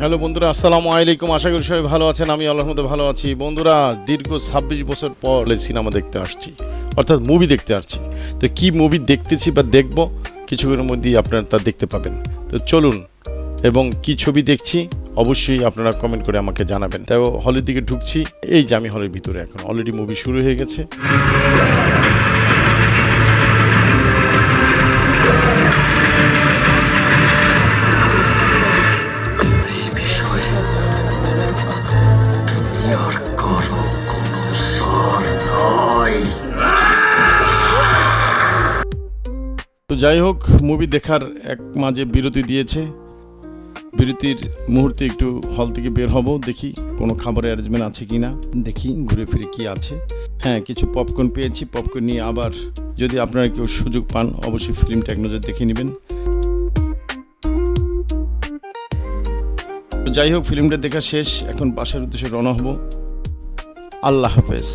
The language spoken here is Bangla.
হ্যালো বন্ধুরা, আসসালামু আলাইকুম। আশা করি সবাই ভালো আছেন আমি আল্লাহর মধ্যে ভালো আছি। বন্ধুরা, দীর্ঘ ছাব্বিশ বছর পর সিনেমা দেখতে আসছি, অর্থাৎ মুভি দেখতে আসছি। তো কি মুভি দেখতেছি বা দেখব, কিছুক্ষণের মধ্যেই আপনারা তা দেখতে পাবেন। তো চলুন, এবং কি ছবি দেখছি, অবশ্যই আপনারা কমেন্ট করে আমাকে জানাবেন। তাও হলের দিকে ঢুকছি, এই যে আমি হলের ভিতরে এখন। অলরেডি মুভি শুরু হয়ে গেছে। তো যাই হোক মুভি দেখার এক মাঝে বিরতি দিয়েছে, বিরতির মুহূর্তে একটু হল থেকে বের হব, দেখি কোনো খাবারের অ্যারেঞ্জমেন্ট আছে কি না। দেখি ঘুরে ফিরে কি আছে। হ্যাঁ কিছু পপকর্ন পেয়েছি পপকর্ন নিয়ে আবার যদি আপনারা কেউ সুযোগ পান, অবশ্যই ফিল্মটা এক নজর দেখে নেবেন। যাই হোক ফিল্মটা দেখা শেষ, এখন বাসার উদ্দেশ্যে রওনা হব। আল্লাহ হাফেজ।